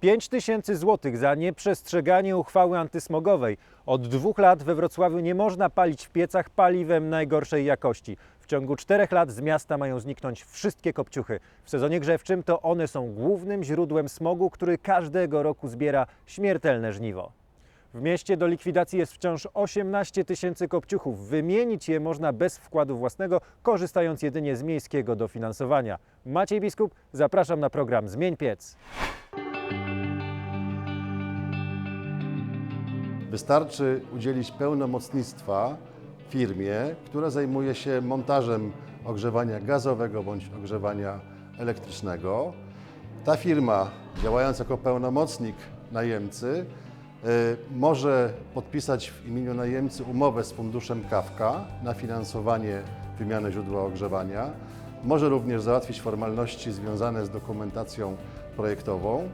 5 tysięcy złotych za nieprzestrzeganie uchwały antysmogowej. Od dwóch lat we Wrocławiu nie można palić w piecach paliwem najgorszej jakości. W ciągu czterech lat z miasta mają zniknąć wszystkie kopciuchy. W sezonie grzewczym to one są głównym źródłem smogu, który każdego roku zbiera śmiertelne żniwo. W mieście do likwidacji jest wciąż 18 tysięcy kopciuchów. Wymienić je można bez wkładu własnego, korzystając jedynie z miejskiego dofinansowania. Maciej Biskup, zapraszam na program Zmień Piec. Wystarczy udzielić pełnomocnictwa firmie, która zajmuje się montażem ogrzewania gazowego bądź ogrzewania elektrycznego. Ta firma, działając jako pełnomocnik najemcy, y, może podpisać w imieniu najemcy umowę z funduszem Kawka na finansowanie wymiany źródła ogrzewania. Może również załatwić formalności związane z dokumentacją projektową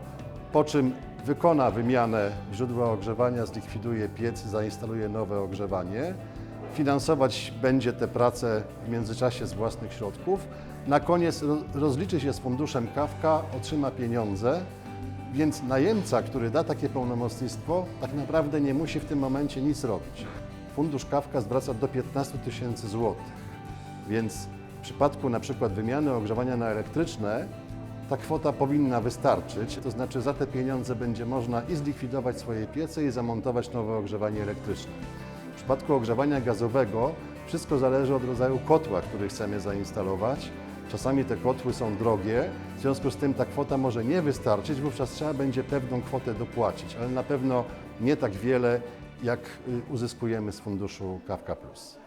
po czym wykona wymianę źródła ogrzewania, zlikwiduje piec, zainstaluje nowe ogrzewanie. Finansować będzie te prace w międzyczasie z własnych środków. Na koniec ro- rozliczy się z funduszem Kawka, otrzyma pieniądze, więc najemca, który da takie pełnomocnictwo, tak naprawdę nie musi w tym momencie nic robić. Fundusz Kawka zwraca do 15 tysięcy złotych. Więc w przypadku na przykład wymiany ogrzewania na elektryczne ta kwota powinna wystarczyć, to znaczy za te pieniądze będzie można i zlikwidować swoje piece i zamontować nowe ogrzewanie elektryczne. W przypadku ogrzewania gazowego wszystko zależy od rodzaju kotła, który chcemy zainstalować. Czasami te kotły są drogie, w związku z tym ta kwota może nie wystarczyć, wówczas trzeba będzie pewną kwotę dopłacić, ale na pewno nie tak wiele, jak y, uzyskujemy z funduszu Kawka Plus.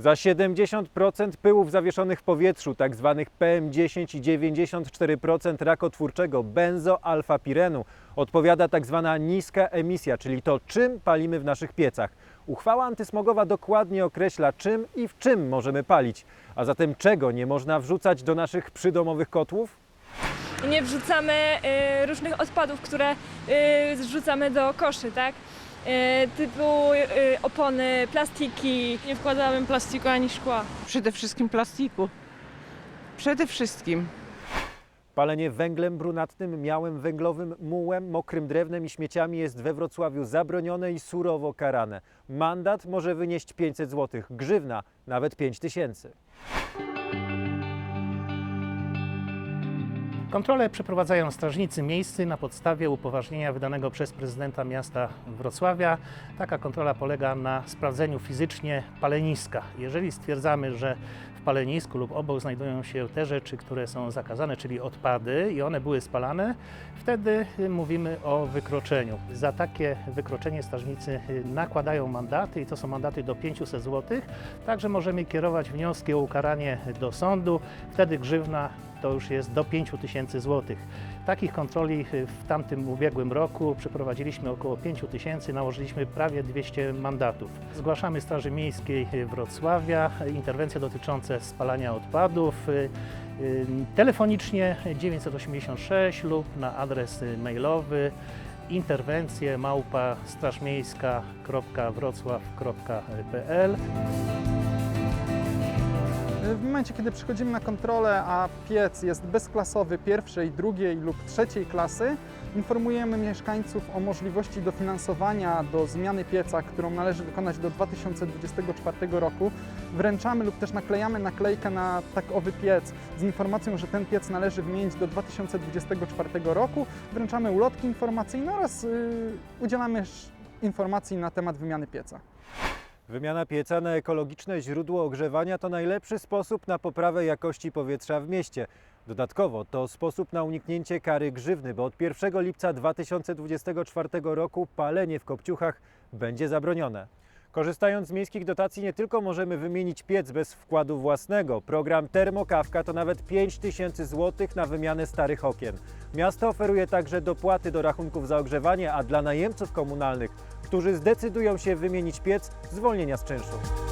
Za 70% pyłów zawieszonych w powietrzu, tak tzw. PM10 i 94% rakotwórczego benzoalfapirenu odpowiada tak zwana niska emisja, czyli to czym palimy w naszych piecach. Uchwała antysmogowa dokładnie określa czym i w czym możemy palić. A zatem czego nie można wrzucać do naszych przydomowych kotłów? nie wrzucamy y, różnych odpadów, które y, zrzucamy do koszy, tak? Y, typu y, opony, plastiki. Nie wkładałem plastiku ani szkła. Przede wszystkim plastiku. Przede wszystkim. Palenie węglem brunatnym, miałem węglowym, mułem, mokrym drewnem i śmieciami jest we Wrocławiu zabronione i surowo karane. Mandat może wynieść 500 zł, grzywna nawet 5000. Kontrole przeprowadzają strażnicy miejscy na podstawie upoważnienia wydanego przez prezydenta miasta Wrocławia. Taka kontrola polega na sprawdzeniu fizycznie paleniska. Jeżeli stwierdzamy, że w palenisku lub obok znajdują się te rzeczy, które są zakazane, czyli odpady i one były spalane, wtedy y, mówimy o wykroczeniu. Za takie wykroczenie strażnicy y, nakładają mandaty i to są mandaty do 500 zł. Także możemy kierować wnioski o ukaranie do sądu. Wtedy grzywna to już jest do 5 tysięcy złotych. Takich kontroli y, w tamtym ubiegłym roku przeprowadziliśmy około 5 tysięcy, nałożyliśmy prawie 200 mandatów. Zgłaszamy Straży Miejskiej Wrocławia interwencje dotyczące spalania odpadów y, y, telefonicznie 986 lub na adres mailowy interwencje małpa strażmiejska.wrocław.pl W momencie, kiedy przychodzimy na kontrolę, a piec jest bezklasowy pierwszej, drugiej lub trzeciej klasy, informujemy mieszkańców o możliwości dofinansowania do zmiany pieca, którą należy wykonać do 2024 roku. Wręczamy lub też naklejamy naklejkę na takowy piec z informacją, że ten piec należy wymienić do 2024 roku. Wręczamy ulotki informacyjne oraz yy, udzielamy informacji na temat wymiany pieca. Wymiana pieca na ekologiczne źródło ogrzewania to najlepszy sposób na poprawę jakości powietrza w mieście. Dodatkowo to sposób na uniknięcie kary grzywny, bo od 1 lipca 2024 roku palenie w kopciuchach będzie zabronione. Korzystając z miejskich dotacji nie tylko możemy wymienić piec bez wkładu własnego. Program Termokawka to nawet 5 tysięcy złotych na wymianę starych okien. Miasto oferuje także dopłaty do rachunków za ogrzewanie, a dla najemców komunalnych, którzy zdecydują się wymienić piec, zwolnienia z czynszu.